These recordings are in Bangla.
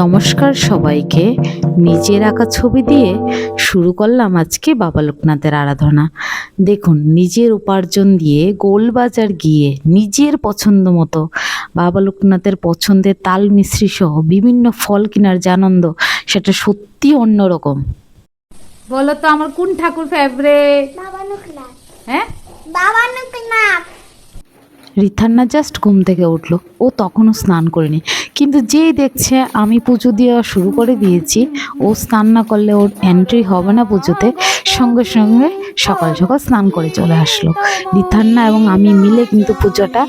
নমস্কার সবাইকে। নিজের আঁকা ছবি দিয়ে শুরু করলাম আজকে বাবা লোকনাথের আরাধনা। দেখুন নিজের উপার্জন দিয়ে গোলবাজার গিয়ে নিজের পছন্দ মতো বাবা লোকনাথের পছন্দের তাল মিশ্রি সহ বিভিন্ন ফল কেনার যে আনন্দ সেটা সত্যি অন্যরকম। বলো তো আমার কোন ঠাকুর ফেভারেট বাবা লোকনাথ। হ্যাঁ? বাবা লোকনাথ। রিথান্না জাস্ট ঘুম থেকে উঠল। ও তখনও স্নান করেনি। কিন্তু যেই দেখছে আমি পুজো দেওয়া শুরু করে দিয়েছি, ও স্নান না করলে ওর এন্ট্রি হবে না পুজোতে, সঙ্গে সঙ্গে সকাল সকাল স্নান করে চলে আসলো। রিথান্না এবং আমি মিলে কিন্তু পুজোটা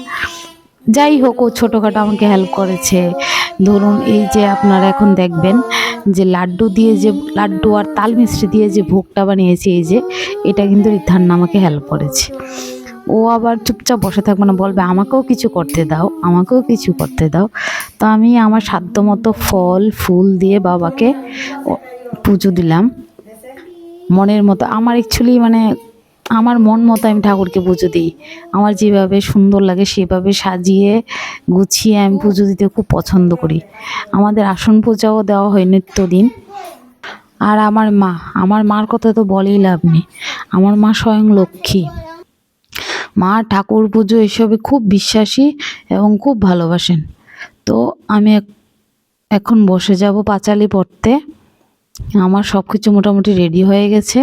যাই হোক, ও ছোটোখাটো আমাকে হেল্প করেছে। ধরুন এই যে আপনারা এখন দেখবেন যে লাড্ডু দিয়ে যে, লাড্ডু আর তাল মিষ্টি দিয়ে যে ভোগটা বানিয়েছে, এই যে, এটা কিন্তু রিথান্না আমাকে হেল্প করেছে। ও আবার চুপচাপ বসে থাকবে না, বলবে, আমাকেও কিছু করতে দাও, আমাকেও কিছু করতে দাও। তো আমি আমার সাধ্যমতো ফল, ফুল দিয়ে বাবাকে পুজো দিলাম। মনের মতো, আমার অ্যাকচুয়ালি মানে আমার মন মতো আমি ঠাকুরকে পুজো দিই। আমার যেভাবে সুন্দর লাগে সেভাবে সাজিয়ে, গুছিয়ে আমি পুজো দিতে খুব পছন্দ করি। আমাদের আসন পূজাও দেওয়া হয় নিত্যদিন। আর আমার মা, আমার মার কথা তো বলেই লাভ নেই। আমার মা স্বয়ং লক্ষ্মী। মা ঠাকুর পুজো এসবে খুব বিশ্বাসী এবং খুব ভালোবাসেন। তো আমি এখন বসে যাব পাঁচালি পড়তে। আমার সব কিছু মোটামুটি রেডি হয়ে গেছে।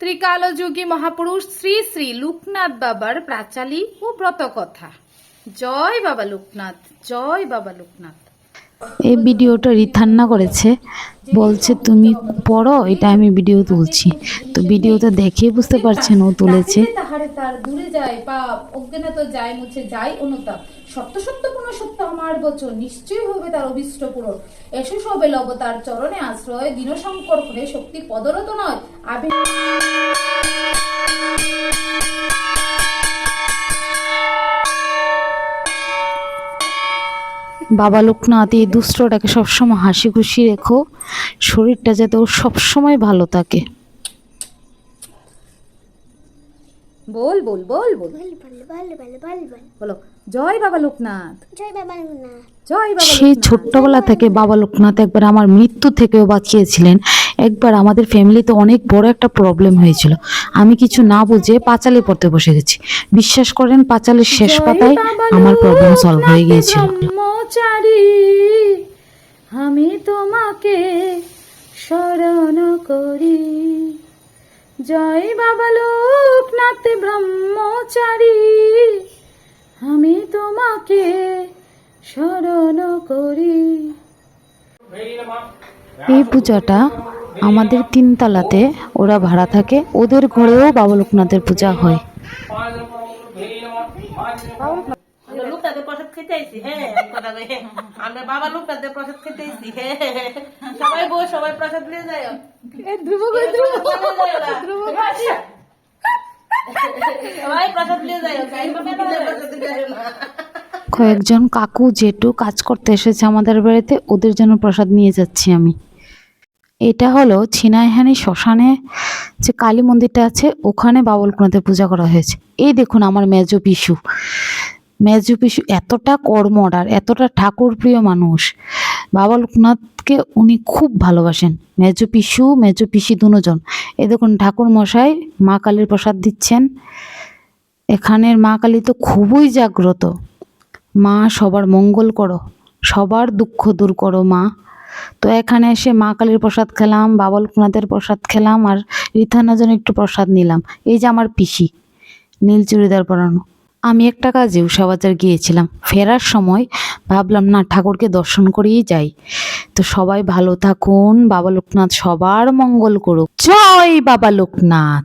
ত্রিকালযোগী মহাপুরুষ শ্রী শ্রী লোকনাথ বাবার প্রাচালী ও ব্রত কথা জয় বাবা লোকনাথ, জয় বাবা লোকনাথ। এই ভিডিওটা রিথান্না করেছে, বলছে, তুমি পড়ো, এটা আমি ভিডিও তুলছি। তো ভিডিওতে দেখেই বুঝতে পারছেন, ও তুলেছে। তাহারে তার দূরে যায়, পাপ অজ্ঞানত যায় মুছে যায় অনুতাপ। সত্য সত্য, পুনঃ সত্য আমার বচন নিশ্চয় হবে তার অভিষ্ট পূরণ। এসো সবে লব তার চরণে আশ্রয় দীন শঙ্কর করে শক্তি পদরত নয়, আবি বাবা লোকনাথ এই দুষ্টটাকে সবসময় হাসি খুশি রেখো। শরীরটা যাতে ওর সবসময় ভালো থাকে। বল বল বল বল। জয় বাবা লোকনাথ। জয় বাবা লোকনাথ। জয় সেই ছোট্টবেলা থেকে বাবা লোকনাথ একবার আমার মৃত্যু থেকেও বাঁচিয়েছিলেন। একবার আমাদের ফ্যামিলিতে অনেক বড় একটা প্রবলেম হয়েছিল। আমি কিছু না বুঝে পাঁচালে পড়তে বসে গেছি। বিশ্বাস করেন পাঁচালের শেষ পাতায় আমার প্রবলেম সলভ হয়ে গিয়েছিল। ব্রহ্মচারী আমি তোমাকে শরণ করি। জয় বাবা লোকনাথ ব্রহ্মচারী, আমি তোমাকে শরণ করি। এই পূজাটা আমাদের তিনতলাতে ওরা ভাড়া থাকে, ওদের ঘরেও বাবা লোকনাথের পূজা হয়। খেতে হ্যাঁ কথা কই আমরা বাবা লোকটাদের প্রসাদ খেতে আইসি হ্যাঁ সবাই বউ সবাই প্রসাদ নিয়ে যায় ধ্রুব ধ্রুব ধ্রুব সবাই প্রসাদ নিয়ে যায় প্রসাদ নিয়ে যায় না। কয়েকজন কাকু জেঠু কাজ করতে এসেছে আমাদের বাড়িতে ওদের জন্য প্রসাদ নিয়ে যাচ্ছি আমি। এটা হলো ছিনাইহানি শ্মশানে যে কালী মন্দিরটা আছে ওখানে বাবলকুনাথের পূজা করা হয়েছে। এই দেখুন আমার মেজো পিসু। মেজো পিসু এতটা কর্মর আর এতটা ঠাকুর প্রিয় মানুষ। বাবা লোকনাথকে উনি খুব ভালোবাসেন। মেজো পিসু, মেজো পিসি দুজন। এ দেখুন ঠাকুর মশাই মা কালীর প্রসাদ দিচ্ছেন। এখানের মা কালী তো খুবই জাগ্রত। মা, সবার মঙ্গল করো, সবার দুঃখ দূর করো মা। তো এখানে এসে মা কালীর প্রসাদ খেলাম, বাবা লোকনাথের প্রসাদ খেলাম আর রিথানার একটু প্রসাদ নিলাম। এই যে আমার পিসি, নীল চুড়িদার পরানো। আমি একটা কাজে উষাবাজার গিয়েছিলাম। ফেরার সময় ভাবলাম, না, ঠাকুরকে দর্শন করেই যাই। তো সবাই ভালো থাকুন, বাবা লোকনাথ সবার মঙ্গল করুক। জয় বাবা লোকনাথ!